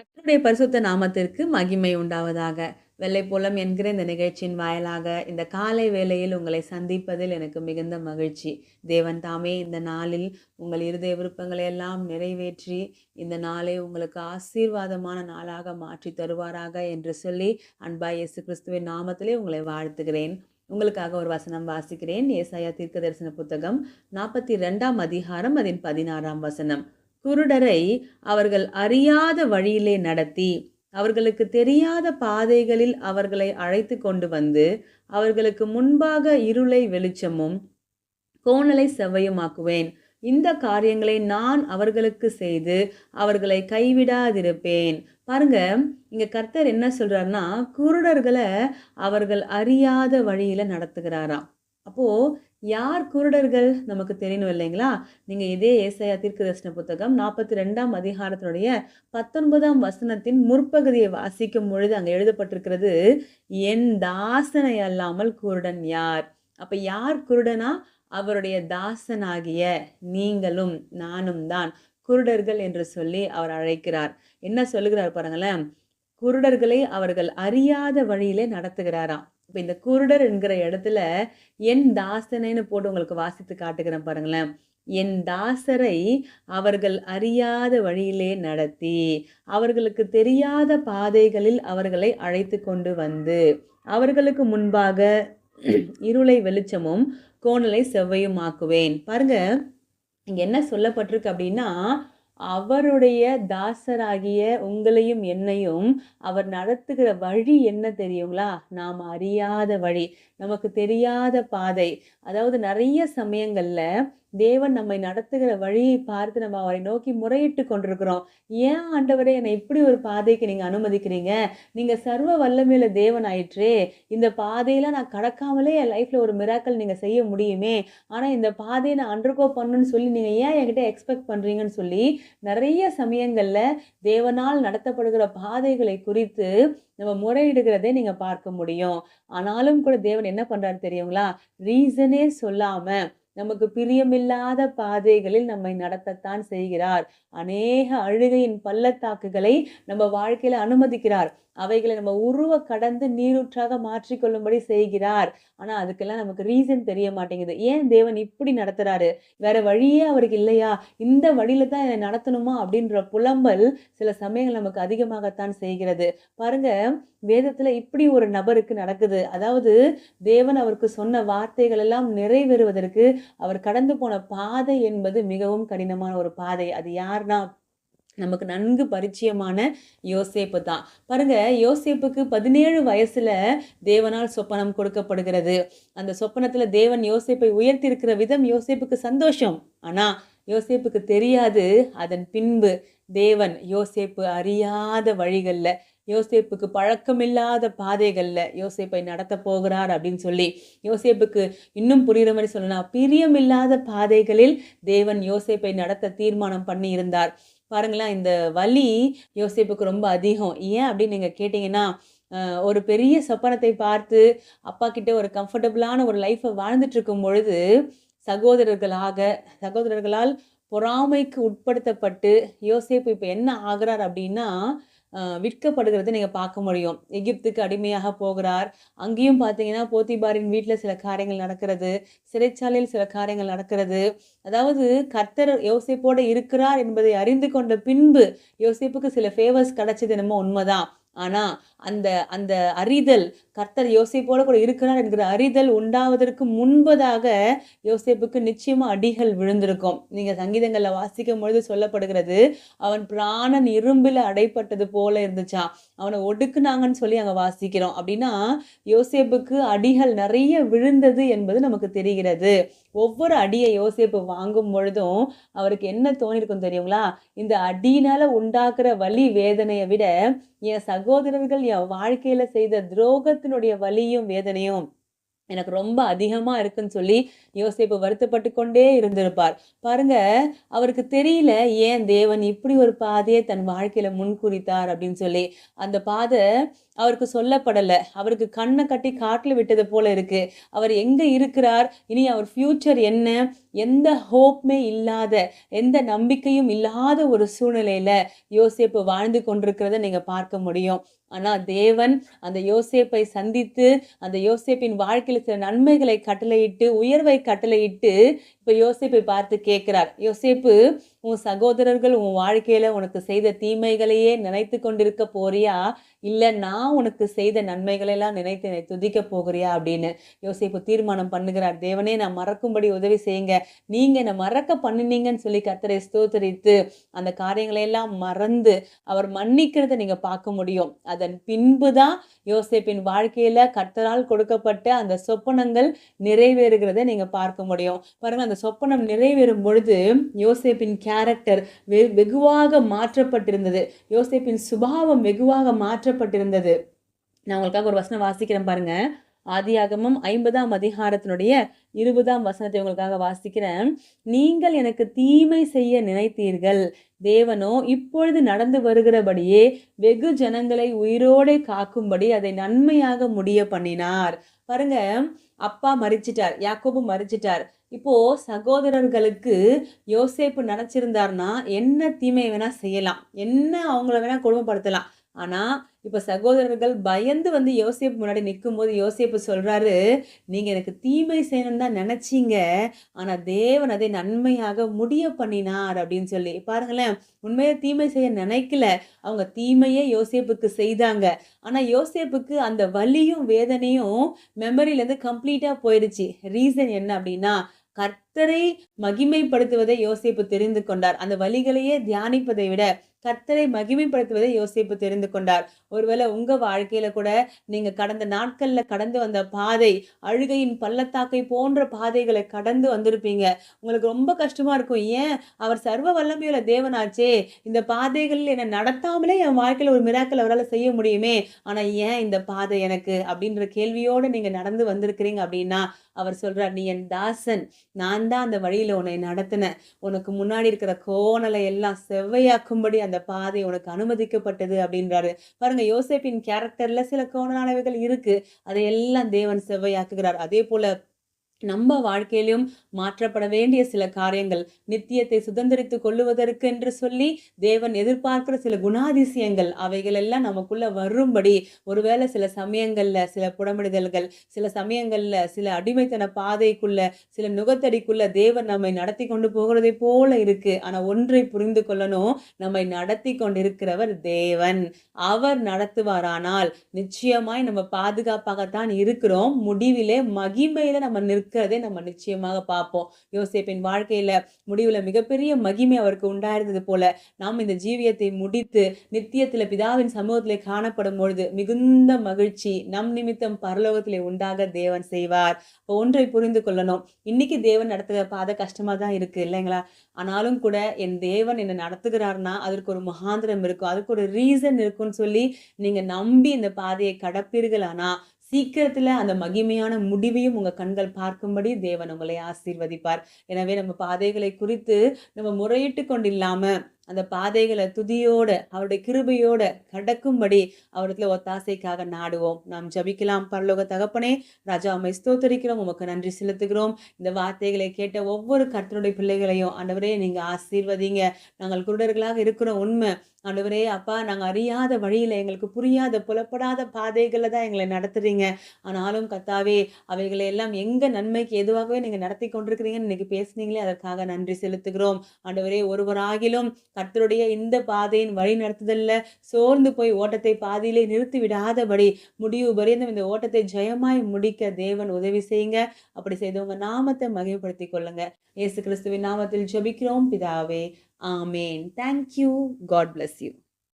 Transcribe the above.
கத்தருடைய பரிசுத்த நாமத்திற்கு மகிமை உண்டாவதாக. வெள்ளைப்போலம் என்கிற இந்த நிகழ்ச்சியின் வாயிலாக இந்த காலை வேளையில் உங்களை சந்திப்பதில் எனக்கு மிகுந்த மகிழ்ச்சி. தேவன் தாமே இந்த நாளில் உங்கள் இருதய விருப்பங்களை எல்லாம் நிறைவேற்றி இந்த நாளை உங்களுக்கு ஆசீர்வாதமான நாளாக மாற்றி தருவாராக என்று சொல்லி அன்பாய் இயேசு கிறிஸ்துவின் நாமத்திலே உங்களை வாழ்த்துகிறேன். உங்களுக்காக ஒரு வசனம் வாசிக்கிறேன். ஏசாயா தீர்க்க தரிசன புத்தகம் நாற்பத்தி ரெண்டாம் அதிகாரம் அதன் பதினாறாம் வசனம். குருடரை அவர்கள் அறியாத வழியிலே நடத்தி அவர்களுக்கு தெரியாத பாதைகளில் அவர்களை அழைத்து கொண்டு வந்து அவர்களுக்கு முன்பாக இருளை வெளிச்சமும் கோணலை செவ்வையுமாக்குவேன். இந்த காரியங்களை நான் அவர்களுக்கு செய்து அவர்களை கைவிடாதிருப்பேன். பாருங்க இங்க கர்த்தர் என்ன சொல்றாருன்னா குருடர்களை அவர்கள் அறியாத வழியில நடத்துகிறாராம். அப்போது யார் குருடர்கள்? நமக்கு தெரியணும் இல்லைங்களா? நீங்கள் இதே ஏசையா தீர்க்க தரிசன புத்தகம் நாற்பத்தி ரெண்டாம் அதிகாரத்தினுடைய பத்தொன்பதாம் வசனத்தின் முற்பகுதியை வாசிக்கும் பொழுது அங்கே எழுதப்பட்டிருக்கிறது என் தாசனை அல்லாமல் குருடன் யார்? அப்போ யார் குருடனா? அவருடைய தாசனாகிய நீங்களும் நானும் தான் குருடர்கள் என்று சொல்லி அவர் அழைக்கிறார். என்ன சொல்லுகிறார் பாருங்களேன். குருடர்களை அவர்கள் அறியாத வழியிலே நடத்துகிறாராம். இப்போ இந்த குருடர் என்கிற இடத்துல என் தாசனைன்னு போட்டு உங்களுக்கு வாசித்து காட்டுகிறேன் பாருங்களேன். என் தாசரை அவர்கள் அறியாத வழியிலே நடத்தி அவர்களுக்கு தெரியாத பாதைகளில் அவர்களை அழைத்து கொண்டு வந்து அவர்களுக்கு முன்பாக இருளை வெளிச்சமும் கோணலை செவ்வையும் ஆக்குவேன். பாருங்க இங்கே என்ன சொல்லப்பட்டிருக்கு அப்படின்னா அவருடைய தாசராகிய உங்களையும் என்னையும் அவர் நடத்துகிற வழி என்ன தெரியுங்களா? நாம் அறியாத வழி. நமக்கு தெரியாத பாதை. அதாவது நிறைய சமயங்களில் தேவன் நம்மை நடத்துகிற வழியை பார்த்து நம்ம அவரை நோக்கி முறையிட்டு கொண்டிருக்கிறோம். ஏன் ஆண்டவரே என்னை இப்படி ஒரு பாதைக்கு நீங்கள் அனுமதிக்கிறீங்க? நீங்கள் சர்வ வல்லமையில தேவன் ஆயிற்றே இந்த பாதையெல்லாம் நான் கடக்காமலே என் லைஃப்பில் ஒரு மிராக்கள் நீங்கள் செய்ய முடியுமே. ஆனால் இந்த பாதையை நான் அண்டர்கோ பண்ணுன்னு சொல்லி நீங்கள் ஏன் என்கிட்ட எக்ஸ்பெக்ட் பண்ணுறீங்கன்னு சொல்லி நிறைய சமயங்களில் தேவனால் நடத்தப்படுகிற பாதைகளை குறித்து நம்ம முறையிடுகிறதை நீங்கள் பார்க்க முடியும். ஆனாலும் கூட தேவன் என்ன பண்ணுறாரு தெரியுங்களா? ரீசனே சொல்லாமல் நமக்கு பிரியமில்லாத பாதைகளில் நம்மை நடத்தத்தான் செய்கிறார். அநேக அழுகையின் பள்ளத்தாக்குகளை நம்ம வாழ்க்கையில் அனுமதிக்கிறார். அவைகளை நம்ம உருவ கடந்து நீரூற்றாக மாற்றிக்கொள்ளும்படி செய்கிறார். ஆனால் அதுக்கெல்லாம் நமக்கு ரீசன் தெரிய மாட்டேங்குது. ஏன் தேவன் இப்படி நடத்துகிறாரு வேற வழியே அவருக்கு இல்லையா? இந்த வழியில தான் என்னை நடத்தணுமா? அப்படின்ற புலம்பல் சில சமயங்கள் நமக்கு அதிகமாகத்தான் செய்கிறது. பாருங்க வேதத்தில் இப்படி ஒரு நபருக்கு நடக்குது. அதாவது தேவன் அவருக்கு சொன்ன வார்த்தைகள் எல்லாம் நிறைவேறுவதற்கு அவர் கடந்து போன பாதை என்பது மிகவும் கடினமான ஒரு பாதை. அது யார்னா நமக்கு நன்கு பரிச்சயமான யோசேப்பு தான். பாருங்க யோசேப்புக்கு பதினேழு வயசுல தேவனால் சொப்பனம் கொடுக்கப்படுகிறது. அந்த சொப்பனத்துல தேவன் யோசேப்பை உயர்த்தி இருக்கிற விதம் யோசேப்புக்கு சந்தோஷம். ஆனா யோசேப்புக்கு தெரியாது அதன் பின்பு தேவன் யோசேப்பு அறியாத வழிகளில் யோசேப்புக்கு பழக்கமில்லாத பாதைகளில் யோசேப்பை நடத்த போகிறார் அப்படின்னு சொல்லி யோசேப்புக்கு இன்னும் புரிகிற மாதிரி சொல்லலாம். பிரியமில்லாத பாதைகளில் தேவன் யோசேப்பை நடத்த தீர்மானம் பண்ணி இருந்தார் பாருங்களேன் இந்த வலி யோசேப்புக்கு ரொம்ப அதிகம். ஏன் அப்படின்னு நீங்கள் கேட்டிங்கன்னா ஒரு பெரிய சொப்பனத்தை பார்த்து அப்பா கிட்ட ஒரு கம்ஃபர்டபுளான ஒரு லைஃப்பை வாழ்ந்துட்டு பொழுது சகோதரர்களாக சகோதரர்களால் பொறாமைக்கு உட்படுத்தப்பட்டு யோசேப்பு இப்போ என்ன ஆகிறார் அப்படின்னா விற்கப்படுகிறத நீங்கள் பார்க்க முடியும். எகிப்துக்கு அடிமையாக போகிறார். அங்கேயும் பார்த்தீங்கன்னா போத்திபாரின் வீட்டில் சில காரியங்கள் நடக்கிறது. சிறைச்சாலையில் சில காரியங்கள் நடக்கிறது. அதாவது கர்த்தர் யோசிப்போடு இருக்கிறார் என்பதை அறிந்து கொண்ட பின்பு யோசிப்புக்கு சில ஃபேவர்ஸ் கிடைச்சது என்னமோ உண்மைதான். ஆனால் அந்த அந்த அறிதல் கர்த்தர் யோசிப்போட கூட இருக்கிறார் என்கிற அறிதல் உண்டாவதற்கு முன்பதாக யோசிப்புக்கு நிச்சயமாக அடிகள் விழுந்திருக்கும். நீங்கள் சங்கீதங்களில் வாசிக்கும் பொழுது சொல்லப்படுகிறது அவன் பிராணன் இரும்பில் அடைப்பட்டது போல இருந்துச்சான் அவனை ஒடுக்குனாங்கன்னு சொல்லி அங்கே வாசிக்கிறோம். அப்படின்னா யோசேப்புக்கு அடிகள் நிறைய விழுந்தது என்பது நமக்கு தெரிகிறது. ஒவ்வொரு அடியை யோசேப்பு வாங்கும் பொழுதும் அவருக்கு என்ன தோணிருக்கும் தெரியுங்களா? இந்த அடியினால உண்டாக்குற வலி வேதனையை விட என் சகோதரர்கள் என் வாழ்க்கையில செய்த துரோகத்தினுடைய வலியும் வேதனையும் எனக்கு ரொம்ப அதிகமா இருக்குன்னு சொல்லி யோசிப்பு வருத்தப்பட்டு கொண்டே இருந்திருப்பார். பாருங்க அவருக்கு தெரியல ஏன் தேவன் இப்படி ஒரு பாதையை தன் வாழ்க்கையில முன்குறித்தார்? அப்படின்னு சொல்லி. அந்த பாதை அவருக்கு சொல்லப்படலை. அவருக்கு கண்ணை கட்டி காட்டில் விட்டது போல இருக்குது அவர் எங்கே இருக்கிறார்? இனி அவர் ஃப்யூச்சர் என்ன? எந்த ஹோப்புமே இல்லாத எந்த நம்பிக்கையும் இல்லாத ஒரு சூழ்நிலையில் யோசேப்பு வாழ்ந்து கொண்டிருக்கிறத நீங்கள் பார்க்க முடியும். ஆனால் தேவன் அந்த யோசேப்பை சந்தித்து அந்த யோசேப்பின் வாழ்க்கையில் சில நன்மைகளை கட்டளையிட்டு உயர்வை கட்டளையிட்டு இப்போ யோசேப்பை பார்த்து கேட்குறார். யோசேப்பு உன் சகோதரர்கள் உன் வாழ்க்கையில் உனக்கு செய்த தீமைகளையே நினைத்து கொண்டிருக்க போறியா? இல்லை நான் உனக்கு செய்த நன்மைகளை எல்லாம் நினைத்து என்னை துதிக்க போகிறியா அப்படின்னு யோசிப்பு தீர்மானம் பண்ணுகிறார். தேவனே நான் மறக்கும்படி உதவி செய்யுங்க. நீங்கள் என்னை மறக்க பண்ணினீங்கன்னு சொல்லி கத்தரை ஸ்தோத்தரித்து அந்த காரியங்களை எல்லாம் மறந்து அவர் மன்னிக்கிறத நீங்கள் பார்க்க முடியும். அதன் பின்பு தான் யோசேப்பின் வாழ்க்கையில் கர்த்தரால் கொடுக்கப்பட்ட அந்த சொப்பனங்கள் நிறைவேறுகிறத நீங்கள் பார்க்க முடியும். பாருங்கள் அந்த சொப்பனம் நிறைவேறும் பொழுது யோசேப்பின் கேரக்டர் வெ வெகுவாக மாற்றப்பட்டிருந்தது. யோசேப்பின் சுபாவம் வெகுவாக மாற்றப்பட்டிருந்தது. நான் உங்களுக்காக ஒரு வசனம் வாசிக்கிறேன் பாருங்க. ஆதியாகமம் ஐம்பதாம் அதிகாரத்தினுடைய இருபதாம் வசனத்தை உங்களுக்காக வாசிக்கிறேன். நீங்கள் எனக்கு தீமை செய்ய நினைத்தீர்கள். தேவனோ இப்பொழுது நடந்து வருகிறபடியே வெகு ஜனங்களை உயிரோடே காக்கும்படி அதை நன்மையாக முடிய பண்ணினார் பாருங்க அப்பா மறிச்சிட்டார் யாக்கோபு மறிச்சிட்டார். இப்போ சகோதரர்களுக்கு யோசேப்பு நினைச்சிருந்தார்னா என்ன தீமை வேணா செய்யலாம் என்ன அவங்கள வேணா கொடுமைப்படுத்தலாம். ஆனால் இப்போ சகோதரர்கள் பயந்து வந்து யோசிப்பு முன்னாடி நிற்கும் போது யோசேப்பு சொல்கிறாரு நீங்கள் எனக்கு தீமை செய்யணும்னு தான் நினச்சிங்க. ஆனால் தேவன் அதை நன்மையாக முடிய பண்ணினார் அப்படின்னு சொல்லி. பாருங்களேன் உண்மையை தீமை செய்ய நினைக்கல. அவங்க தீமையே யோசேப்புக்கு செய்தாங்க. ஆனால் யோசேப்புக்கு அந்த வலியும் வேதனையும் மெமரியிலேருந்து கம்ப்ளீட்டாக போயிடுச்சு ரீசன் என்ன அப்படின்னா கர்த்தரை மகிமைப்படுத்துவதை யோசிப்பு தெரிந்து கொண்டார். அந்த வழிகளையே தியானிப்பதை விட கர்த்தரை மகிமைப்படுத்துவதை யோசிப்பு தெரிந்து கொண்டார். ஒருவேளை உங்க வாழ்க்கையில கூட நீங்க கடந்த நாட்கள்ல கடந்து வந்த பாதை அழுகையின் பள்ளத்தாக்கை போன்ற பாதைகளை கடந்து வந்திருப்பீங்க. உங்களுக்கு ரொம்ப கஷ்டமா இருக்கும். ஏன்? அவர் சர்வ வல்லமையுள்ள தேவனாச்சே. இந்த பாதைகளில் என்னை நடத்தாமலே என் வாழ்க்கையில ஒரு மிராக்கள் அவரால் செய்ய முடியுமே. ஆனா ஏன் இந்த பாதை எனக்கு? அப்படின்ற கேள்வியோடு நீங்க நடந்து வந்திருக்கிறீங்க அப்படின்னா அவர் சொல்றார் நீ என் தாசன். நான் தான் அந்த வழியில உன்னை நடத்தினேன். உனக்கு முன்னாடி இருக்கிற கோணலை எல்லாம் செவ்வையாக்கும்படி அந்த பாதை உனக்கு அனுமதிக்கப்பட்டது அப்படின்றாரு. பாருங்க யோசேப்பின் கேரக்டர்ல சில கோணலானவைகள் இருக்கு. அதையெல்லாம் தேவன் செவ்வையாக்குகிறார். அதே போல நம்ம வாழ்க்கையிலும் மாற்றப்பட வேண்டிய சில காரியங்கள் நித்தியத்தை சுதந்திரித்து கொள்ளுவதற்கு என்று சொல்லி தேவன் எதிர்பார்க்கிற சில குணாதிசயங்கள் அவைகள் எல்லாம் நமக்குள்ள வரும்படி ஒருவேளை சில சமயங்களில் சில புடமிடுதல்கள் சில சமயங்களில் சில அடிமைத்தன பாதைக்குள்ள சில நுகத்தடிக்குள்ள தேவன் நம்மை நடத்தி கொண்டு போகிறதை போல இருக்கு. ஆனால் ஒன்றை புரிந்து கொள்ளணும் நம்மை நடத்தி கொண்டிருக்கிறவர் தேவன். அவர் நடத்துவாரானால் நிச்சயமாய் நம்ம பாதுகாப்பாகத்தான் இருக்கிறோம். முடிவிலே மகிமையில நம்ம நிற்க இருக்கிறதே நம்ம நிச்சயமாக பார்ப்போம். யோசேப்பின் வாழ்க்கையில் முடிவில் மிகப்பெரிய மகிமை அவருக்கு உண்டாயிருந்தது போல நாம் இந்த ஜீவியத்தை முடித்து நித்தியத்தில் பிதாவின் சமூகத்தில் காணப்படும் பொழுது மிகுந்த மகிழ்ச்சி நம் நிமித்தம் பரலோகத்திலே உண்டாக தேவன் செய்வார். ஒன்றை புரிந்து கொள்ளணும். இன்னைக்கு தேவன் நடத்துகிற பாதை கஷ்டமாக தான் இருக்குது இல்லைங்களா? ஆனாலும் கூட என் தேவன் என்னை நடத்துகிறார்னா அதற்கு ஒரு மகாந்திரம் இருக்கும். அதுக்கு ஒரு ரீசன் இருக்கும்னு சொல்லி நீங்கள் நம்பி இந்த பாதையை கடப்பீர்கள் ஆனால் சீக்கிரத்தில் அந்த மகிமையான முடிவையும் உங்கள் கண்கள் பார்க்கும்படி தேவன் உங்களை ஆசீர்வதிப்பார். எனவே நம்ம பாதைகளை குறித்து நம்ம முறையிட்டு கொண்டு அந்த பாதைகளை துதியோட அவருடைய கிருபையோட கடக்கும்படி அவரிடத்துல ஒத்தாசைக்காக நாடுவோம். நாம் ஜபிக்கலாம். பரலோக தகப்பனே ராஜா அம்மை ஸ்தோத்தரிக்கிறோம். உமக்கு நன்றி செலுத்துகிறோம். இந்த வார்த்தைகளை கேட்ட ஒவ்வொரு கர்த்தனுடைய பிள்ளைகளையும் ஆண்டவரே நீங்க ஆசீர்வதிங்க. நாங்கள் குருடர்களாக இருக்கிற உண்மை ஆண்டவரே அப்பா நாங்கள் அறியாத வழியில் எங்களுக்கு புரியாத புலப்படாத பாதைகளில் தான் எங்களை நடத்துகிறீங்க ஆனாலும் கத்தாவே அவைகளை எல்லாம் எங்கள் நன்மைக்கு எதுவாகவே நீங்கள் நடத்தி கொண்டிருக்கிறீங்கன்னு இன்னைக்கு பேசுனீங்களே அதற்காக நன்றி செலுத்துகிறோம். ஆண்டவரே ஒருவராகிலும் கர்த்தருடைய இந்த பாதையின் வழி நடத்துதல்ல. சோர்ந்து போய் ஓட்டத்தை பாதியிலே நிறுத்தி விடாதபடி முடிவு பரியந்தம் இந்த ஓட்டத்தை ஜெயமாய் முடிக்க தேவன் உதவி செய்யுங்க. அப்படி செய்தவங்க நாமத்தை மகிழ்படுத்தி கொள்ளுங்க. இயேசு கிறிஸ்துவின் நாமத்தில் ஜபிக்கிறோம். பிதாவே ஆமேன். Thank you god bless you